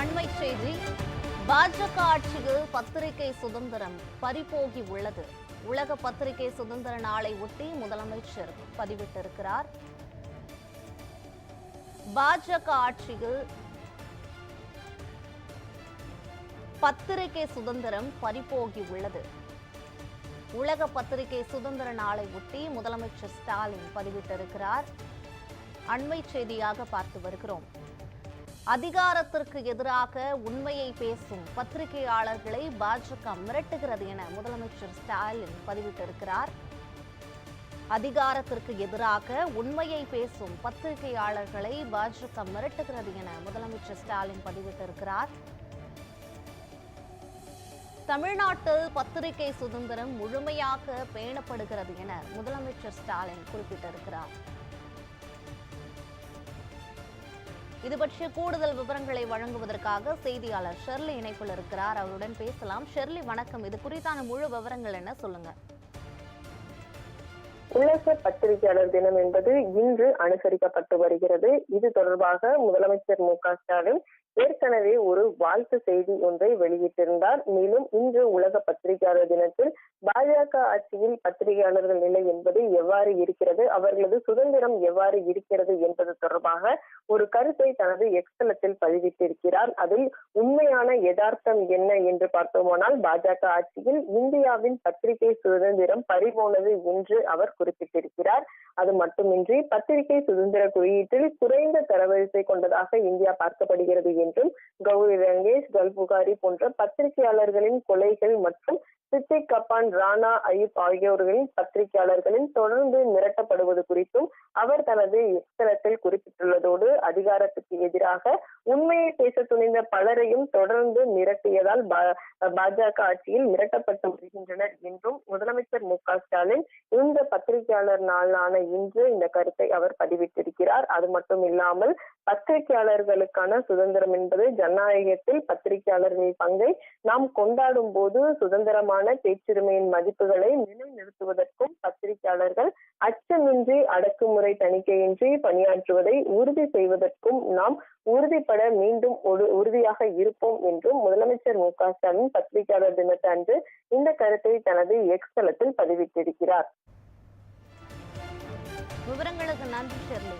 அண்மை செய்தி. பாஜக ஆட்சியில் பத்திரிகை சுதந்திரம் பறிபோகி உள்ளது. உலக பத்திரிகை சுதந்திர நாளை ஒட்டி முதலமைச்சர் பதிவிட்டிருக்கிறார். பாஜக ஆட்சியில் பத்திரிகை சுதந்திரம் பறிபோகி உள்ளது. உலக பத்திரிகை சுதந்திர நாளை ஒட்டி முதலமைச்சர் ஸ்டாலின் பதிவிட்டிருக்கிறார். அண்மை செய்தியாக பார்த்து வருகிறோம். அதிகாரத்திற்கு எதிராக உண்மையை பேசும் பத்திரிகையாளர்களை பாஜக மிரட்டுகிறது என முதலமைச்சர் ஸ்டாலின் பதிவிட்டிருக்கிறார். அதிகாரத்திற்கு எதிராக உண்மையை பேசும் பத்திரிகையாளர்களை பாஜக மிரட்டுகிறது என முதலமைச்சர் ஸ்டாலின் பதிவிட்டிருக்கிறார். தமிழ்நாட்டில் பத்திரிகை சுதந்திரம் முழுமையாக பேணப்படுகிறது என முதலமைச்சர் ஸ்டாலின் குறிப்பிட்டிருக்கிறார். இது பற்றிய கூடுதல் விவரங்களை வழங்குவதற்காக செய்தியாளர் ஷெர்லி இணைப்பில் இருக்கிறார். அவருடன் பேசலாம். ஷெர்லி வணக்கம். இது குறித்தான முழு விவரங்கள் என்ன? சொல்லுங்க. உலக பத்திரிகையாளர் தினம் என்பது இன்று அனுசரிக்கப்பட்டு வருகிறது. இது தொடர்பாக முதலமைச்சர் மு க ஸ்டாலின் ஏற்கனவே ஒரு வாழ்த்து செய்தி ஒன்றை வெளியிட்டிருந்தார். மேலும் இன்று உலக பத்திரிகையாளர் தினத்தில் பாஜக ஆட்சியில் பத்திரிகையாளர்கள் நிலை என்பது எவ்வாறு இருக்கிறது அவர்களது சுதந்திரம் எவ்வாறு இருக்கிறது என்பது தொடர்பாக ஒரு கருத்தை தனது எக்ஸலத்தில் பதிவிட்டிருக்கிறார். அதில் உண்மையான யதார்த்தம் என்ன என்று பார்த்தோமானால் பாஜக ஆட்சியில் இந்தியாவின் பத்திரிகை சுதந்திரம் பறிபோனது என்று அவர் குறிப்பிட்டிருக்கிறார். அது மட்டுமின்றி பத்திரிகை சுதந்திர குறியீட்டில் குறைந்த தரவரிசை கொண்டதாக இந்தியா பார்க்கப்படுகிறது என்றும் கௌரி ரங்கேஷ் கல்புகாரி போன்ற பத்திரிகையாளர்களின் கொலைகள் மற்றும் சித்திக் கப்பான் ராணா அயூப் ஆகியோர்களின் பத்திரிகையாளர்களின் தொடர்ந்து மிரட்டப்படுவது குறித்தும் அவர் தனது எக்ஸலத்தில் குறிப்பிட்டுள்ளதோடு அதிகாரத்துக்கு எதிராக உண்மையை பேச துணிந்த பலரையும் தொடர்ந்து மிரட்டியதால் பாஜக ஆட்சியில் மிரட்டப்பட்டு வருகின்றனர் என்றும் முதலமைச்சர் மு க ஸ்டாலின் இந்த பத்திரிகையாளர் நாளான இன்று இந்த கருத்தை அவர் பதிவிட்டிருக்கிறார். அது மட்டும் இல்லாமல் பத்திரிகையாளர்களுக்கான சுதந்திரம் என்பது ஜனநாயகத்தில் பத்திரிகையாளர்களின் பங்கை நாம் கொண்டாடும் போது சுதந்திரமான பேச்சுரிமையின் மதிப்புகளை நிலைநிறுத்துவதற்கும் பத்திரிகையாளர்கள் அச்சமின்றி அடக்குமுறை தணிக்கையின்றி பணியாற்றுவதை உறுதி செய்வதற்கும் நாம் உறுதிப்பட மீண்டும் உறுதியாக இருப்போம் என்றும் முதலமைச்சர் மு க ஸ்டாலின் பத்திரிகையாளர் தினத்தன்று இந்த கருத்தை தனது எக்ஸ் தளத்தில் பதிவிட்டிருக்கிறார். விவரங்களுக்கு நன்றி ஷெர்லி